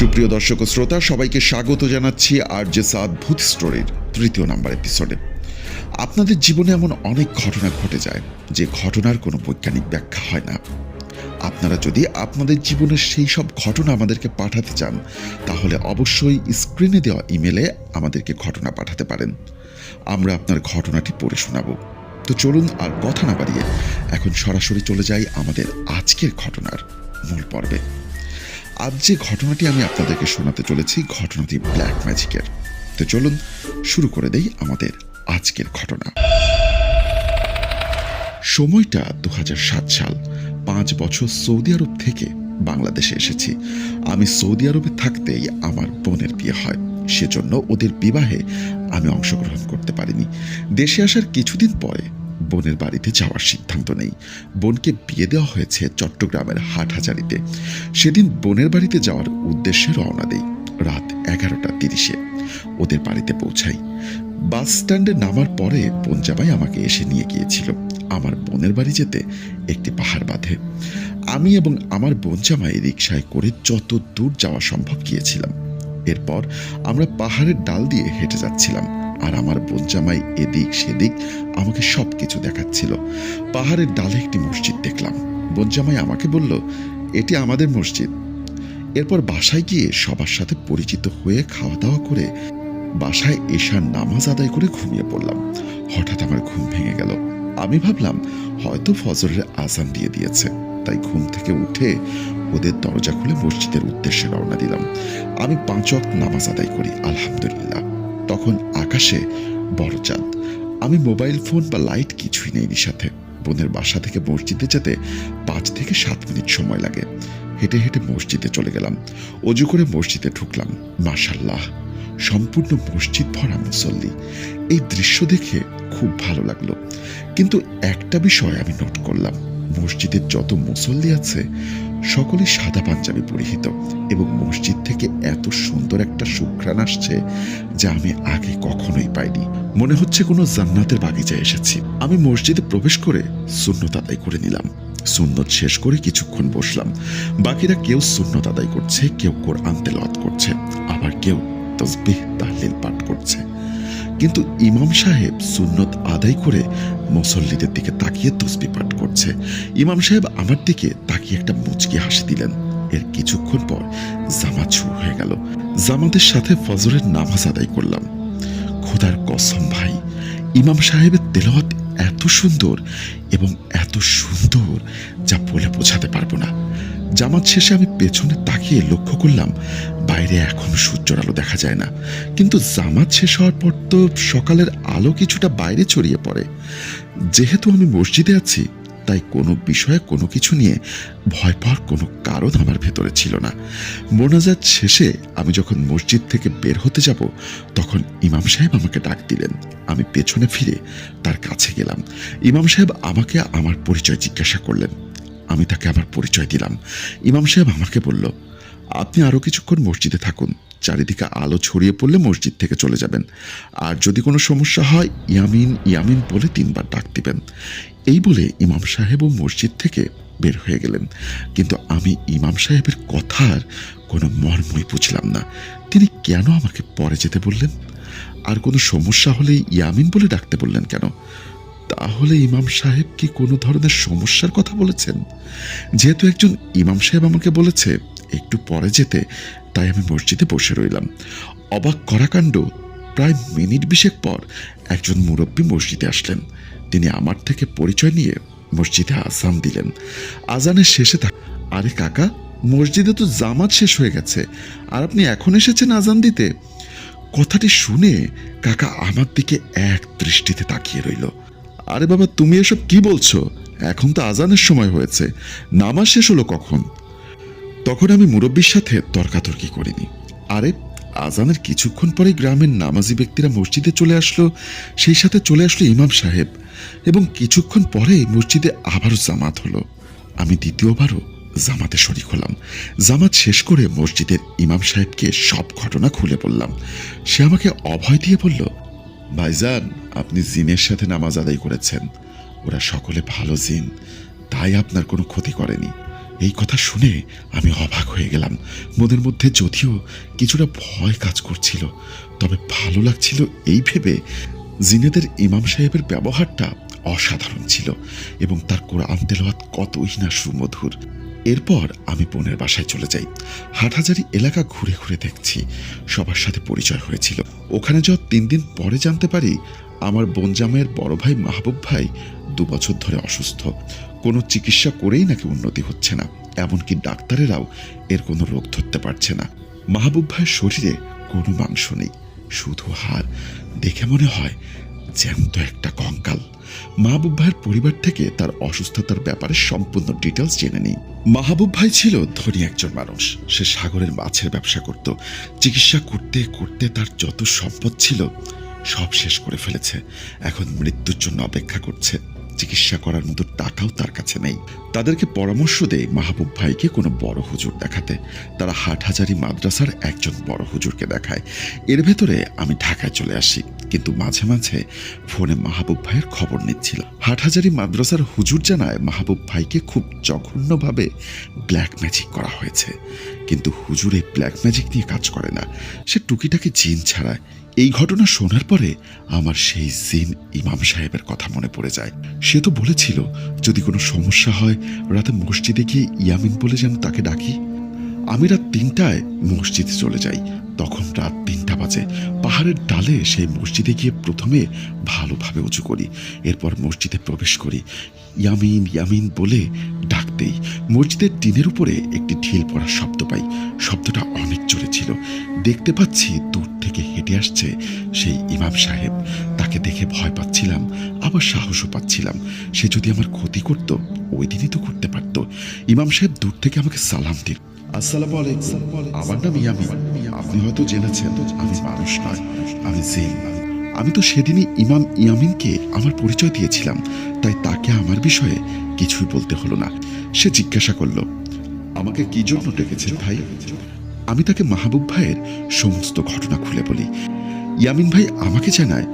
সুপ্রিয় দর্শক ও শ্রোতা, সবাইকে স্বাগত জানাচ্ছি আর যে অদ্ভুত স্টোরির তৃতীয় নাম্বার এপিসোডে আপনাদের জীবনে এমন অনেক ঘটনা ঘটে যায়, যে ঘটনার কোনো বৈজ্ঞানিক ব্যাখ্যা হয় না। আপনারা যদি আপনাদের জীবনের সেই সব ঘটনা আমাদেরকে পাঠাতে চান, তাহলে অবশ্যই স্ক্রিনে দেওয়া ইমেলে আমাদেরকে ঘটনা পাঠাতে পারেন। আমরা আপনার ঘটনাটি পড়ে শোনাবো। তো চলুন আর কথা না বাড়িয়ে এখন সরাসরি চলে যাই আমাদের আজকের ঘটনার মূল পর্বে। আজ যে ঘটনাটি আমি আপনাদেরকে শোনাতে চলেছি, ঘটনাটি ব্ল্যাক ম্যাজিকের তো চলুন শুরু করে দেই আমাদের আজকের ঘটনা। সময়টা দু হাজার সাত সাল, পাঁচ বছর সৌদি আরব থেকে বাংলাদেশে এসেছি। আমি সৌদি আরবে থাকতেই আমার বোনের বিয়ে হয়। সেজন্য ওদের বিবাহে আমি অংশগ্রহণ করতে পারিনি। দেশে আসার কিছুদিন পরে বোনের বাড়িতে যাওয়ার সিদ্ধান্ত নেই। বোনকে বিয়ে দেওয়া হয়েছে চট্টগ্রামের হাটহাজারিতে। সেদিন বোনের বাড়িতে যাওয়ার উদ্দেশ্যে রওনা দেই, রাত এগারোটা তিরিশে। ওদের বাড়িতে পৌঁছাই। বাস স্ট্যান্ডে নামার পরে পঞ্জাবাই আমাকে এসে নিয়ে গিয়েছিল। আমার বোনের বাড়ি যেতে একটি পাহাড় বাঁধে। আমি এবং আমার বোন জামাই রিক্সায় করে যত দূর যাওয়া সম্ভব গিয়েছিলাম। এরপর আমরা পাহাড়ের ডাল দিয়ে হেঁটে যাচ্ছিলাম। আর আমার বোন জামাই এদিক সেদিক আমাকে সব কিছু দেখাচ্ছিল। পাহাড়ের ডালে একটি মসজিদ দেখলাম। বোন জামাই আমাকে বলল, এটি আমাদের মসজিদ। এরপর বাসায় গিয়ে সবার সাথে পরিচিত হয়ে খাওয়া দাওয়া করে বাসায় এশার নামাজ আদায় করে ঘুমিয়ে পড়লাম। হঠাৎ আমার ঘুম ভেঙে গেল। আমি ভাবলাম, হয়তো ফজরের আজান দিয়ে দিয়েছে। তাই ঘুম থেকে উঠে ওদের দরজা খুলে মসজিদের উদ্দেশ্যে রওনা দিলাম। আমি পাঁচ ওয়াক্ত নামাজ আদায় করি, আলহামদুলিল্লাহ। তখন আকাশে বড় চাঁদ আমি মোবাইল ফোন বা লাইট কিছুই নেই সাথে। বোনের বাসা থেকে মসজিদে যেতে পাঁচ থেকে সাত মিনিট সময় লাগে। হেঁটে হেঁটে মসজিদে চলে গেলাম। অজু করে মসজিদে ঢুকলাম। মাশাল্লাহ সম্পূর্ণ মসজিদ ভরা মুসল্লি। এই দৃশ্য দেখে খুব ভালো লাগল। কিন্তু একটা বিষয় আমি নোট করলাম। মসজিদের যত মুসল্লি আছে সকলে সাদা পাঞ্জাবি পরিহিত এবং মসজিদ থেকে এত সুন্দর একটা সুঘ্রাণ আসছে যা আমি আগে কখনোই পাইনি। মনে হচ্ছে কোনো জান্নাতের বাগিচায় এসেছি। আমি মসজিদে প্রবেশ করে সুন্নত আদায় করে নিলাম। সুন্নত শেষ করে কিছুক্ষণ বসলাম। বাকিরা কেউ সুন্নত আদায় করছে, কেউ কোরআন তেলাওয়াত করছে, আবার কেউ তসবিহ, তাহলিল পাঠ করছে। কিন্তু ইমাম সাহেব সুন্নত আদায় করে মুসল্লিদের দিকে তাকিয়ে তসবি পাঠ করছে। ইমাম সাহেব আমার দিকে তাকিয়ে একটা মুচকি হাসি দিলেন। এর কিছুক্ষণ পর জামাত শুরু হয়ে গেল। জামাতের সাথে ফজরের নামাজ আদায় করলাম। খোদার কসম ভাই, ইমাম সাহেবের তেলাওয়াত এত সুন্দর এবং এত সুন্দর যা বলে বোঝাতে পারব না। জামাত শেষে আমি পেছনে তাকিয়ে লক্ষ্য করলাম, বাইরে এখন সূর্যের আলো দেখা যায় না। কিন্তু জামাত শেষ হওয়ার পর তো সকালের আলো কিছুটা বাইরে ছড়িয়ে পড়ে। যেহেতু আমি মসজিদে আছি, তাই কোনো বিষয়ে কোনো কিছু নিয়ে ভয় পাওয়ার কোনো কারণ আমার ভেতরে ছিল না। মোনাজাত শেষে আমি যখন মসজিদ থেকে বের হতে যাব, তখন ইমাম সাহেব আমাকে ডাক দিলেন। আমি পেছনে ফিরে তার কাছে গেলাম। ইমাম সাহেব আমাকে আমার পরিচয় জিজ্ঞাসা করলেন। আমি তাকে আমার পরিচয় দিলাম। ইমাম সাহেব আমাকে বলল, আপনি আরও কিছুক্ষণ মসজিদে থাকুন। চারিদিকে আলো ছড়িয়ে পড়লে মসজিদ থেকে চলে যাবেন। আর যদি কোনো সমস্যা হয়, ইয়ামিন ইয়ামিন বলে তিনবার ডাক দিবেন। এই বলে ইমাম সাহেবও মসজিদ থেকে বের হয়ে গেলেন। কিন্তু আমি ইমাম সাহেবের কথার কোনো মর্মই বুঝলাম না। তিনি কেন আমাকে পরে যেতে বললেন? আর কোনো সমস্যা হলে ইয়ামিন বলে ডাকতে বললেন কেন? তাহলে ইমাম সাহেব কি কোনো ধরনের সমস্যার কথা বলেছেন? যেহেতু একজন ইমাম সাহেব আমাকে বলেছে, একটু পরে যেতে, তাই আমি মসজিদে বসে রইলাম। অবাক করা কাণ্ড। প্রায় মিনিট বিশেক পর একজন মুরব্বী মসজিদে আসলেন। তিনি আমার থেকে পরিচয় নিয়ে মসজিদে আজান দিলেন। আজানের শেষে থাক আরে কাকা, মসজিদে তো জামাত শেষ হয়ে গেছে। আর আপনি এখন এসেছেন আজান দিতে। কথাটি শুনে কাকা আমার দিকে এক দৃষ্টিতে তাকিয়ে রইল। আরে বাবা, তুমি এসব কি বলছো? এখন তো আজানের সময় হয়েছে। নামাজ শেষ হলো কখন? তখন আমি মুরব্বীর সাথে তর্কাতর্কি করিনি। আরে, আজানের কিছুক্ষণ পরে গ্রামের নামাজি ব্যক্তিরা মসজিদে চলে আসলো, সেই সাথে চলে আসলো ইমাম সাহেব। এবং কিছুক্ষণ পরে মসজিদে আবারও জামাত হলো। আমি দ্বিতীয়বারও জামাতে শরিক হলাম। জামাত শেষ করে মসজিদের ইমাম সাহেবকে সব ঘটনা খুলে বললাম। সে আমাকে অভয় দিয়ে বলল ভাইজান, আপনি জিনের সাথে নামাজ আদায় করেছেন। ওরা সকলে ভালো জিন, তাই আপনার কোনো ক্ষতি করেনি। এই কথা শুনে আমি অবাক হয়ে গেলাম। মনের মধ্যে যদিও কিছুটা ভয় কাজ করছিল, তবে ভালো লাগছিল এই ভেবে জিনেদের ইমাম সাহেবের ব্যবহারটা অসাধারণ ছিল এবং তার কোরআন তেলাওয়াত কতই না সুমধুর। এরপর আমি বোনের বাসায় চলে যাই। হাটহাজারি এলাকা ঘুরে ঘুরে দেখছি, সবার সাথে পরিচয় হয়েছিল। ওখানে যাওয়ার তিন দিন পরে জানতে পারি, আমার বোন জামাইয়ের বড় ভাই মাহবুব ভাই দু বছর ধরে অসুস্থ। কোনো চিকিৎসা করেই নাকি উন্নতি হচ্ছে না, এমনকি ডাক্তারেরাও এর কোনো রোগ ধরতে পারছে না। মাহবুব ভাইয়ের শরীরে কোনো মাংস নেই, শুধু হাড়। দেখে মনে হয় জ্যান্ত একটা কঙ্কাল। মাহবুব ভাইয়ের পরিবার থেকে তার অসুস্থতার ব্যাপারে সম্পূর্ণ ডিটেলস জেনে নেই। মাহবুব ভাই ছিল ধনী একজন মানুষ। সে সাগরের মাছের ব্যবসা করত। চিকিৎসা করতে করতে তার যত সম্পদ ছিল সব শেষ করে ফেলেছে। এখন মৃত্যুর জন্য অপেক্ষা করছে। চিকিৎসা করার মতো টাকাও তার কাছে নেই। তাদেরকে পরামর্শ দেয় মাহবুব ভাইকে কোনো বড় হুজুর দেখাতে। তারা হাটহাজারি মাদ্রাসার একজন বড় হুজুরকে দেখায়। এর ভেতরে আমি ঢাকায় চলে আসি। কিন্তু মাঝে মাঝে ফোনে মাহবুব ভাইয়ের খবর নিচ্ছিল। হাটহাজারি মাদ্রাসার হুজুর জানায়, মাহবুব ভাইকে খুব জঘন্যভাবে ব্ল্যাক ম্যাজিক করা হয়েছে। কিন্তু হুজুর এই ব্ল্যাক ম্যাজিক নিয়ে কাজ করে না। সে টুকিটাকি জিন ছাড়ায়। এই ঘটনা শোনার পরে আমার সেই জিন ইমাম সাহেবের কথা মনে পড়ে যায়। সে তো বলেছিল, যদি কোনো সমস্যা হয়, রাতে মসজিদে গিয়ে ইয়ামিন বলে যেন তাকে ডাকি। আমি রাত তিনটায় মসজিদে চলে যাই। তখন রাত তিনটা বাজে। পাহাড়ের ডালে সেই মসজিদে গিয়ে প্রথমে ভালোভাবে উঁচু করি। এরপর মসজিদে প্রবেশ করি। ইয়ামিন ইয়ামিন বলে ডাকতেই মসজিদের টিনের উপরে একটি ঢিল পড়ার শব্দ পাই। শব্দটা অনেক জোরে ছিল। দেখতে পাচ্ছি দূর থেকে হেঁটে আসছে সেই ইমাম সাহেব। তাকে দেখে ভয় পাচ্ছিলাম, আবার সাহসও পাচ্ছিলাম। সে যদি আমার ক্ষতি করত, ওই দিনই তো করতে পারত। ইমাম সাহেব দূর থেকে আমাকে সালাম দিল। আমার নাম ইয়ামিন। আপনি হয়তো জেনেছেন, আমি মানুষ নয়, আমি আমি তো সেদিনই ইমাম ইয়ামিনকে আমার পরিচয় দিয়েছিলাম, তাই তাকে আমার বিষয়ে কিছুই বলতে হলো না। সে জিজ্ঞাসা করল, আমাকে কি জন্য ডেকেছেন ভাই? আমি তাকে মাহবুব ভাইয়ের সমস্ত ঘটনা খুলে বলি। ইয়ামিন ভাই আমাকে জানায়,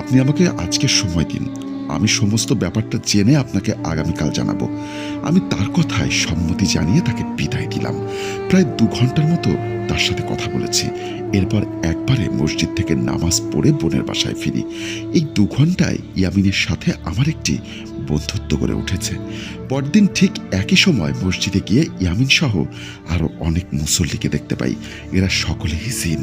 আপনি আমাকে আজকে সময় দিন আমি সমস্ত ব্যাপারটা জেনে আপনাকে আগামীকাল জানাব। আমি তার কথায় সম্মতি জানিয়ে তাকে বিদায় দিলাম। প্রায় দু ঘণ্টার মতো তার সাথে কথা বলেছি। এরপর একবারে মসজিদ থেকে নামাজ পড়ে বোনের বাসায় ফিরি। এই দু ঘন্টায় ইয়ামিনের সাথে আমার একটি বন্ধুত্ব গড়ে উঠেছে। পরদিন ঠিক একই সময় মসজিদে গিয়ে ইয়ামিন সহ আরও অনেক মুসল্লিকে দেখতে পাই। এরা সকলেই জিন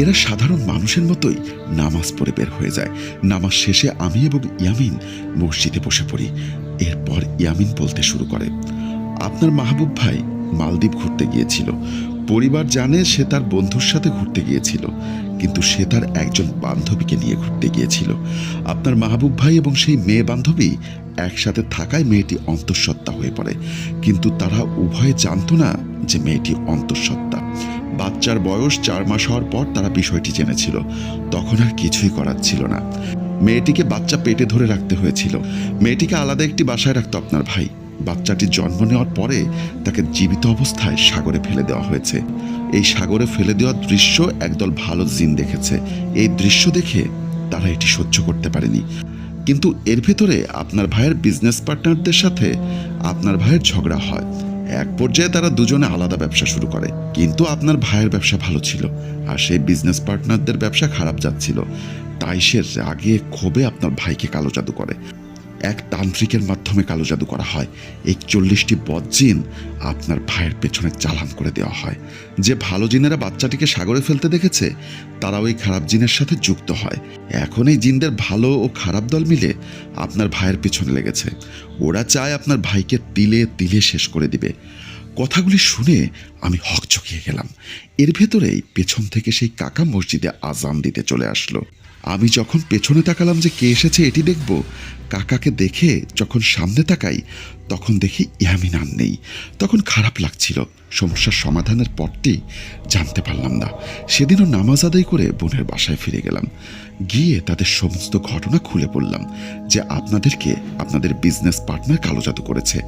এরা সাধারণ মানুষের মতোই নামাজ পড়ে বের হয়ে যায়। নামাজ শেষে আমি এবং ইয়ামিন মসজিদে বসে পড়ি। এরপর ইয়ামিন বলতে শুরু করে, আপনার মাহবুব ভাই মালদ্বীপ ঘুরতে গিয়েছিল। পরিবার জানে সে তার বন্ধুর সাথে ঘুরতে গিয়েছিল, কিন্তু সে তার একজন বান্ধবীকে নিয়ে ঘুরতে গিয়েছিল। আপনার মাহবুব ভাই এবং সেই মেয়ে বান্ধবী একসাথে থাকায় মেয়েটি অন্তঃসত্ত্বা হয়ে পড়ে। কিন্তু তারা উভয়ে জানতো না যে মেয়েটি অন্তঃসত্ত্বা। বাচ্চার বয়স চার মাস হওয়ার পর তারা বিষয়টি জেনেছিল। তখন আর কিছুই করার ছিল না। মেয়েটিকে বাচ্চা পেটে ধরে রাখতে হয়েছিল। মেয়েটিকে আলাদা একটি বাসায় রাখতো আপনার ভাই। বাচ্চাটি জন্ম নেওয়ার পরে তাকে জীবিত অবস্থায় সাগরে ফেলে দেওয়া হয়েছে। এই সাগরে ফেলে দেওয়ার দৃশ্য একদল ভালো জিন দেখেছে। এই দৃশ্য দেখে তারা এটি সহ্য করতে পারেনি। কিন্তু এর ভেতরে আপনার ভাইয়ের বিজনেস পার্টনারদের সাথে আপনার ভাইয়ের ঝগড়া হয়। এক পর্যায়ে তারা দুজনে আলাদা ব্যবসা শুরু করে। কিন্তু আপনার ভাইয়ের ব্যবসা ভালো ছিল আর সেই বিজনেস পার্টনারদের ব্যবসা খারাপ যাচ্ছিল। তাই সে রাগে ক্ষোভে আপনার ভাইকে কালো জাদু করে। এক তান্ত্রিকের মাধ্যমে কালো জাদু করা হয়। একচল্লিশটি বজ্জিন আপনার ভাইয়ের পেছনে চালান করে দেওয়া হয়। যে ভালো জিনেরা বাচ্চাটিকে সাগরে ফেলতে দেখেছে তারা ওই খারাপ জিনের সাথে যুক্ত হয়। এখন এই জিনদের ভালো ও খারাপ দল মিলে আপনার ভাইয়ের পেছনে লেগেছে। ওরা চায় আপনার ভাইকে তিলে তিলে শেষ করে দিবে। কথাগুলি শুনে আমি হকচকিয়ে গেলাম। এর ভেতরেই পেছন থেকে সেই কাকা মসজিদে আজান দিতে চলে আসলো। আমি যখন পেছনে তাকালাম যে কে এসেছে এটি দেখব কাকাকে দেখে যখন সামনে তাকাই, তখন দেখি ইয়ামিন আর নেই। তখন খারাপ লাগছিল। সমস্যার সমাধানের পরটি জানতে পারলাম না। সেদিনও নামাজ আদায় করে বোনের বাসায় ফিরে গেলাম। গিয়ে তাদের সমস্ত ঘটনা খুলে বললাম যে আপনাদেরকে আপনাদের বিজনেস পার্টনার কালো জাদু করেছে।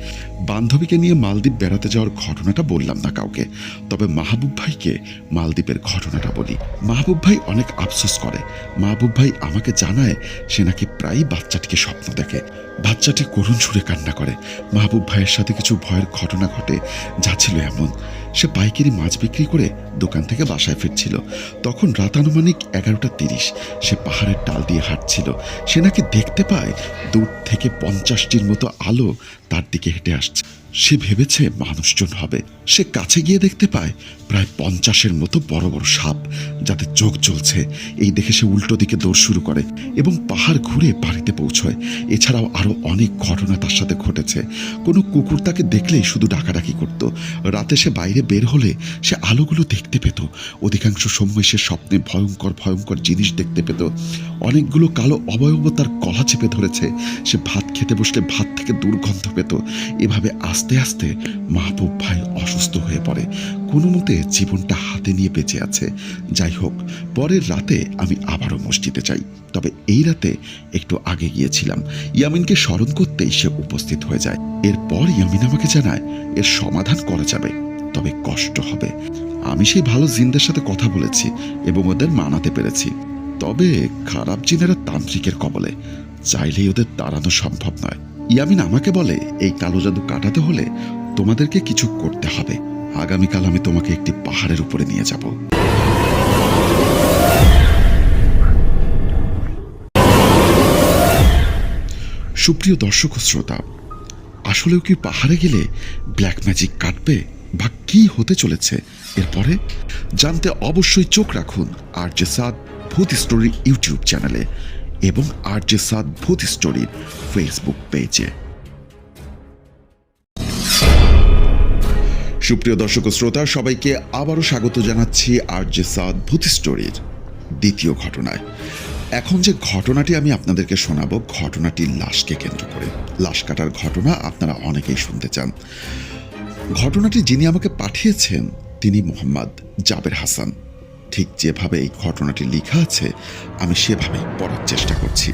বান্ধবীকে নিয়ে মালদ্বীপ বেড়াতে যাওয়ার ঘটনাটা বললাম না কাউকে। তবে মাহবুব ভাইকে মালদ্বীপের ঘটনাটা বলি। মাহবুব ভাই অনেক আফসোস করে। মাহবুব ভাই আমাকে জানায় সে নাকি প্রায়ই বাচ্চাটিকে স্বপ্ন দেখে বাচ্চাটি করুণ সুরে কান্না করে। মাহবুব ভাইয়ের সাথে কিছু ভয়ের ঘটনা ঘটে, যা ছিল এমন। সে পাইকারি মাছ বিক্রি করে দোকান থেকে বাসায় ফিরছিল। তখন রাতানুমানিক এগারোটা তিরিশ, সে পাহাড়ের ডাল দিয়ে হাঁটছিল। সে নাকি দেখতে পায় দূর থেকে পঞ্চাশটির মতো আলো তার দিকে হেঁটে আসছে। সে ভেবেছে মানুষজন হবে। সে কাছে গিয়ে দেখতে পায় প্রায় পঞ্চাশের মতো বড় বড় সাপ যাদের চোখ জ্বলছে। এই দেখে সে উল্টো দিকে দৌড় শুরু করে এবং পাহাড় ঘুরে বাড়িতে পৌঁছয়। এছাড়াও আরও অনেক ঘটনা তার সাথে ঘটেছে। কোনো কুকুর তাকে দেখলেই শুধু ডাকাডাকি করত। রাতে সে বাইরে বের হলে সে আলোগুলো দেখতে পেত। অধিকাংশ সময় সে স্বপ্নে ভয়ঙ্কর ভয়ঙ্কর জিনিস দেখতে পেত। অনেকগুলো কালো অবয়ব তার গলা চেপে ধরেছে। সে ভাত খেতে বসলে ভাত থেকে দুর্গন্ধ পেত। এভাবে আস্তে আস্তে আস্তে মাহবুব ভাই অসুস্থ হয়ে পড়ে। কোনো মতে জীবনটা হাতে নিয়ে বেঁচে আছে। যাই হোক, পরের রাতে আমি আবারও মসজিদে যাই। তবে এই রাতে একটু আগে গিয়েছিলাম। ইয়ামিনকে স্মরণ করতেই সে উপস্থিত হয়ে যায়। এরপর ইয়ামিন আমাকে জানায়, এর সমাধান করা যাবে। তবে কষ্ট হবে। আমি সেই ভালো জিনদের সাথে কথা বলেছি এবং ওদের মানাতে পেরেছি। তবে খারাপ জিনেরা তান্ত্রিকের কবলে। চাইলেই ওদের তাড়ানো সম্ভব নয়। ইয়ামিন আমাকে বলে, এই কালো জাদু কাটাতে হলে তোমাদেরকে কিছু করতে হবে। আগামীকাল আমি তোমাকে একটি পাহাড়ের উপরে নিয়ে যাব। সুপ্রিয় দর্শক ও শ্রোতা, আসলেও কি পাহাড়ে গেলে ব্ল্যাক ম্যাজিক কাটবে বা কি হতে চলেছে? এরপরে জানতে অবশ্যই চোখ রাখুন আর যে সাদ ভূত স্টোরি ইউটিউব চ্যানেলে। এবং আর যে সাদ ভূত স্টোরির ফেসবুক পেজে সুপ্রিয় দর্শক শ্রোতা, সবাইকে আবারও স্বাগত জানাচ্ছি আর যে সাদ ভূত স্টোরির দ্বিতীয় ঘটনায়। এখন যে ঘটনাটি আমি আপনাদেরকে শোনাবো, ঘটনাটি লাশকে কেন্দ্র করে। লাশ কাটার ঘটনা আপনারা অনেকেই শুনতে চান। ঘটনাটি যিনি আমাকে পাঠিয়েছেন, তিনি মোহাম্মদ জাবের হাসান। ঠিক যেভাবে এই ঘটনাটি লেখা আছে, আমি সেভাবেই পড়ার চেষ্টা করছি।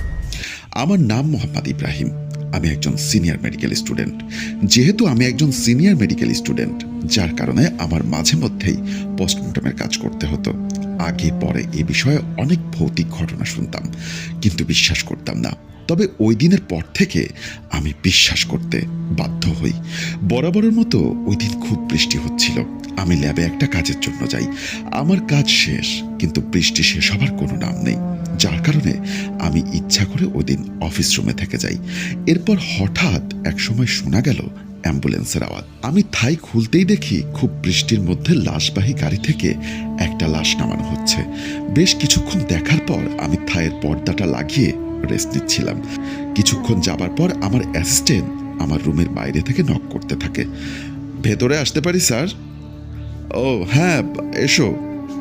আমার নাম মোহাম্মদ ইব্রাহিম। আমি একজন সিনিয়র মেডিকেল স্টুডেন্ট। যেহেতু আমি একজন সিনিয়র মেডিকেল স্টুডেন্ট, যার কারণে আমার মাঝে মধ্যেই পোস্টমর্টমের কাজ করতে হতো। আগে পরে এ বিষয়ে অনেক ভৌতিক ঘটনা শুনতাম, কিন্তু বিশ্বাস করতাম না। তবে ওই দিনের পর থেকে আমি বিশ্বাস করতে বাধ্য হই। বরাবরের মতো ওই দিন খুব বৃষ্টি হচ্ছিল। আমি ল্যাবে একটা কাজের জন্য যাই। আমার কাজ শেষ, কিন্তু বৃষ্টি শেষ হবার কোনো নাম নেই। যার কারণে আমি ইচ্ছা করে ওই দিন অফিস রুমে থেকে যাই। এরপর হঠাৎ এক সময় শোনা গেল অ্যাম্বুলেন্সের আওয়াজ। আমি থাই খুলতেই দেখি খুব বৃষ্টির মধ্যে লাশবাহী গাড়ি থেকে একটা লাশ নামানো হচ্ছে। বেশ কিছুক্ষণ দেখার পর আমি থায়ের পর্দাটা লাগিয়ে রেস্ট নিচ্ছিলাম কিছুক্ষণ যাবার পর আমার অ্যাসিস্ট্যান্ট আমার রুমের বাইরে থেকে নক করতে থাকে। ভেতরে আসতে পারি, স্যার? ও হ্যাঁ এসো।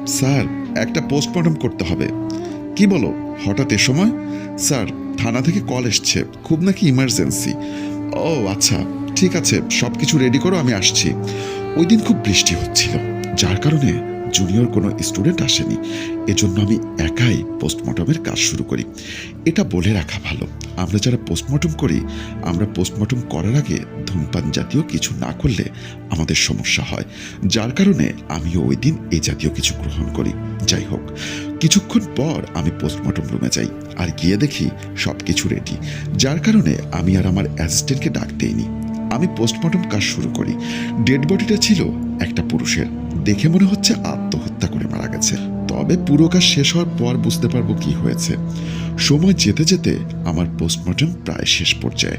স্যার, একটা পোস্টমর্টম করতে হবে। কি বলো, হঠাৎ এ সময়? স্যার, থানা থেকে কল এসছে। খুব নাকি ইমার্জেন্সি ও আচ্ছা ঠিক আছে সব কিছু রেডি করো, আমি আসছি। ওই দিন খুব বৃষ্টি হচ্ছিল। যার কারণে জুনিয়র কোনো স্টুডেন্ট আসেনি। এজন্য আমি একাই পোস্টমর্টমের কাজ শুরু করি। এটা বলে রাখা ভালো। আমরা যারা পোস্টমর্টম করি, আমরা পোস্টমর্টম করার আগে ধূমপান জাতীয় কিছু না করলে আমাদের সমস্যা হয়। যার কারণে আমিও ওই দিন এ জাতীয় কিছু গ্রহণ করি। যাই হোক, কিছুক্ষণ পর আমি পোস্টমর্টম রুমে যাই আর গিয়ে দেখি সব কিছু রেডি যার কারণে আমি আর আমার অ্যাসিস্ট্যান্টকে ডাক দেইনি। আমি পোস্টমর্টম কাজ শুরু করি। ডেড বডিটা ছিল একটা পুরুষের। দেখে মনে হচ্ছে আত্মহত্যা করে মারা গেছে। তবে পুরো কাজ শেষ হওয়ার পর বুঝতে পারব কি হয়েছে। সময় যেতে যেতে আমার পোস্টমর্টম প্রায় শেষ পর্যায়ে।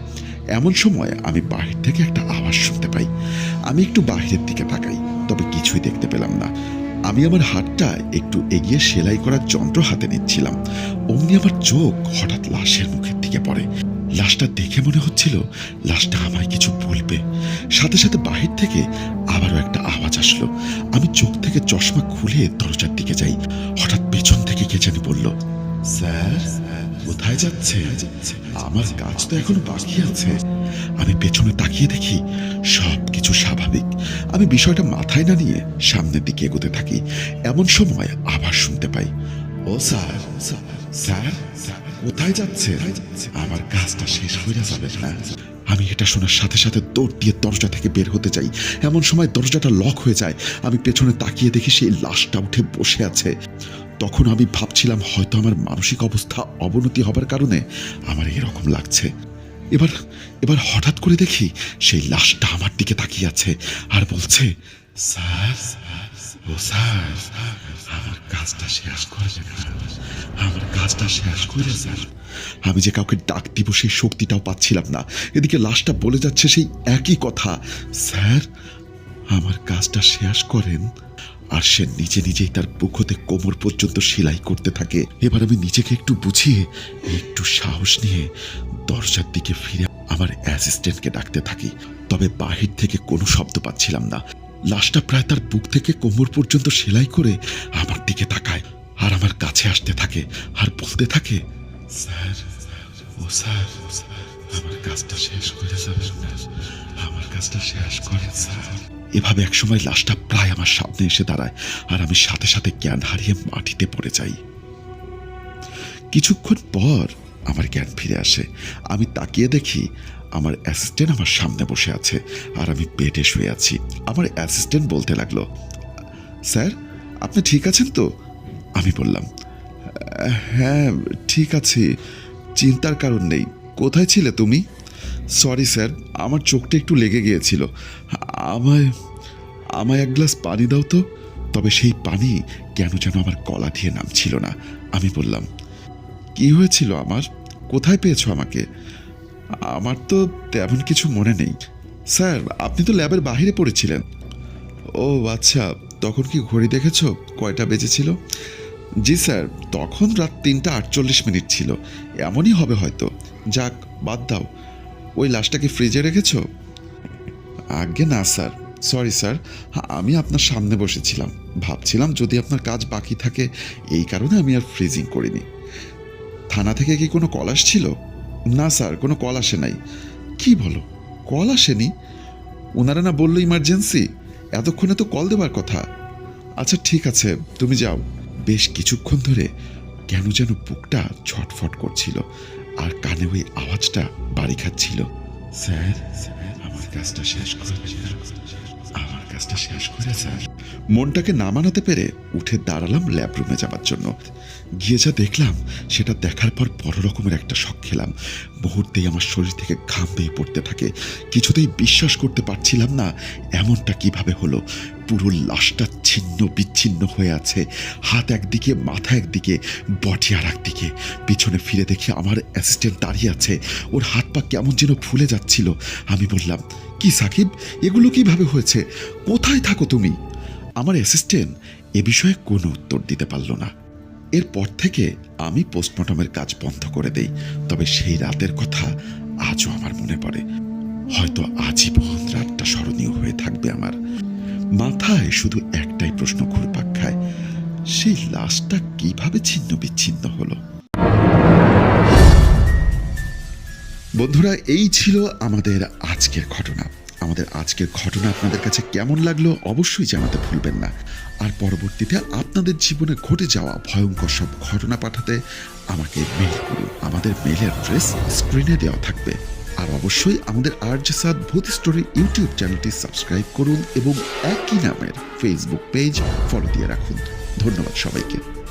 এমন সময় আমি বাহির থেকে একটা আওয়াজ শুনতে পাই। আমি একটু বাহিরের দিকে তাকাই, তবে কিছুই দেখতে পেলাম না। আমি আমার হাতটা একটু এগিয়ে সেলাই করার যন্ত্র হাতে নিচ্ছিলাম। অমনি আমার চোখ হঠাৎ লাশের মুখের দিকে পড়ে। লাশটা দেখে মনে হচ্ছিল লাশটা আমায় কিছু বলবে। সাথে সাথে বাহির থেকে আবারও একটা আওয়াজ আসলো। আমি চোখ থেকে চশমা খুলে দরজার দিকে যাই। হঠাৎ পেছন থেকে কে জানি বলল, স্যার, কোথায় যাচ্ছে? আমার কাজ তো এখনও বাকি আছে। আমি পেছনে তাকিয়ে দেখি সব কিছু স্বাভাবিক। আমি বিষয়টা মাথায় না নিয়ে সামনের দিকে এগোতে থাকি। এমন সময় আবার শুনতে পাই, ও স্যার স্যার স্যার কোথায় যাচ্ছে? আমার কাজটা শেষ হয়ে যাবে আমি এটা শোনার সাথে সাথে দৌড় দিয়ে দরজা থেকে বের হতে চাই। এমন সময় দরজাটা লক হয়ে যায়। আমি পেছনে তাকিয়ে দেখি সেই লাশটা উঠে বসে আছে। তখন আমি ভাবছিলাম, হয়তো আমার মানসিক অবস্থা অবনতি হবার কারণে আমার এরকম লাগছে। এবার এবার হঠাৎ করে দেখি সেই লাশটা আমার দিকে তাকিয়ে আছে আর বলছে স্যার। ও স্যার, আমার কাজটা শেষ করে আমার কাজটা শেষ করে স্যার আমি যে কাউকে ডাক দিব, সেই শক্তিটাও পাচ্ছিলাম না। এদিকে লাশটা বলে যাচ্ছে সেই একই কথা। স্যার, আমার কাজটা শেষ করেন। আর সে নিজে নিজেই তার বুক হতে কোমর পর্যন্ত সেলাই করতে থাকে। এবার আমি নিজেকে একটু বুঝিয়ে, একটু সাহস নিয়ে দরজার দিকে ফিরে আমার অ্যাসিস্ট্যান্টকে ডাকতে থাকি। তবে বাহির থেকে কোনো শব্দ পাচ্ছিলাম না। লাশটা প্রায় তার বুক থেকে কোমর পর্যন্ত সেলাই করে আমার দিকে তাকায় আর আমার কাছে আসতে থাকে আর বলতে থাকে, স্যার, ও স্যার, আমার কাজটা শেষ করে যাবেন আমার কাজটা শেষ করে স্যার। এভাবে একসময় লাশটা প্রায় আমার সামনে এসে দাঁড়ায় আর আমি সাথে সাথে জ্ঞান হারিয়ে মাটিতে পড়ে যাই। কিছুক্ষণ পর আমার জ্ঞান ফিরে আসে। আমি তাকিয়ে দেখি আমার অ্যাসিস্ট্যান্ট আমার সামনে বসে আছে আর আমি বেডে শুয়ে আছি। আমার অ্যাসিস্ট্যান্ট বলতে লাগল, স্যার, আপনি ঠিক আছেন তো? আমি বললাম হ্যাঁ ঠিক আছে। চিন্তার কারণ নেই। কোথায় ছিলে তুমি? সরি, স্যার, আমার চোখটা একটু লেগে গিয়েছিল। আমায় আমায় এক গ্লাস পানি দাও তো। তবে সেই পানি কেন যেন আমার গলা দিয়ে নামছিল না। আমি বললাম, কি হয়েছিল আমার? কোথায় পেয়েছ আমাকে? আমার তো তেমন কিছু মনে নেই। স্যার, আপনি তো ল্যাবের বাইরে পড়েছিলেন। ও আচ্ছা তখন কি ঘড়ি দেখেছ? কয়টা বেজেছিল? জি, স্যার, তখন রাত তিনটা আটচল্লিশ মিনিট ছিল। এমনই হবে হয়তো। যাক, বাদ দাও। ওই লাশটাকে ফ্রিজে রেখেছ? আগে না, স্যার। সরি, স্যার, আমি আপনার সামনে বসেছিলাম। ভাবছিলাম যদি আপনার কাজ বাকি থাকে, এই কারণে আমি আর ফ্রিজিং করিনি। থানা থেকে কি কোনো কল আসছিল? না স্যার, কোনো কল আসে নাই। কি বলো? কল আসেনি? ওনারা না বলল ইমার্জেন্সি? এতক্ষণে তো কল দেওয়ার কথা। আচ্ছা ঠিক আছে, তুমি যাও। বেশ কিছুক্ষণ ধরে কেন যেন বুকটা ছটফট করছিল আর কানে ওই আওয়াজটা বাড়ি খাচ্ছিল। স্যার, আমার কাজটা শেষ আমার কাজটা শেষ করে, স্যার। মনটাকে না মানাতে পেরে উঠে দাঁড়ালাম ল্যাব রুমে যাবার জন্য। গিয়ে যা দেখলাম, সেটা দেখার পর বড় রকমের একটা শখ খেলাম। মুহূর্তেই আমার শরীর থেকে ঘাম বেয়ে পড়তে থাকে। কিছুতেই বিশ্বাস করতে পারছিলাম না এমনটা কীভাবে হলো। পুরো লাশটা ছিন্ন বিচ্ছিন্ন হয়ে আছে। হাত একদিকে, মাথা একদিকে, বডি আর একদিকে। পিছনে ফিরে দেখে আমার অ্যাসিস্ট্যান্ট দাঁড়িয়ে আছে। ওর হাত পা কেমন যেন ফুলে যাচ্ছিল। আমি বললাম, কি সাকিব? এগুলো কীভাবে হয়েছে? কোথায় থাকো তুমি? আমার অ্যাসিস্ট্যান্ট এ বিষয়ে কোনো উত্তর দিতে পারল না। এরপর থেকে আমি পোস্টমর্টমের কাজ বন্ধ করে দেই। তবে সেই রাতের কথা আজও আমার মনে পড়ে। হয়তো আজীবন রাতটা স্মরণীয় হয়ে থাকবে আমার। মাথায় শুধু একটাই প্রশ্ন ঘুরপাক খায়, সেই লাশটা কীভাবে ছিন্ন বিচ্ছিন্ন হলো? বন্ধুরা, এই ছিল আমাদের আজকের ঘটনা। আমাদের আজকের ঘটনা আপনাদের কাছে কেমন লাগল অবশ্যই জানাতে ভুলবেন না। আর পরবর্তীতে আপনাদের জীবনে ঘটে যাওয়া ভয়ঙ্কর সব ঘটনা পাঠাতে আমাকে মেল করুন। আমাদের মেল অ্যাড্রেস স্ক্রিনে দেওয়া থাকবে। আর অবশ্যই আমাদের আর্য সাদ ভূত স্টোরি ইউটিউব চ্যানেলটি সাবস্ক্রাইব করুন এবং একই নামের ফেসবুক পেজ ফলো দিয়ে রাখুন। ধন্যবাদ সবাইকে।